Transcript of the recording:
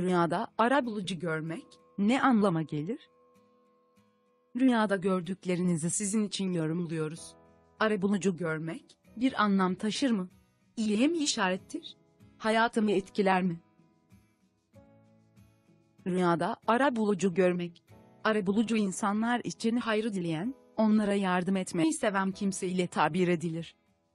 Rüyada ara bulucu görmek ne anlama gelir? Rüyada gördüklerinizi sizin için yorumluyoruz. Ara bulucu görmek bir anlam taşır mı? İyiye mi işarettir? Hayatımı etkiler mi? Rüyada ara bulucu görmek. Ara bulucu insanlar için hayrı dileyen, onlara yardım etmeyi seven kimse ile tabir edilir.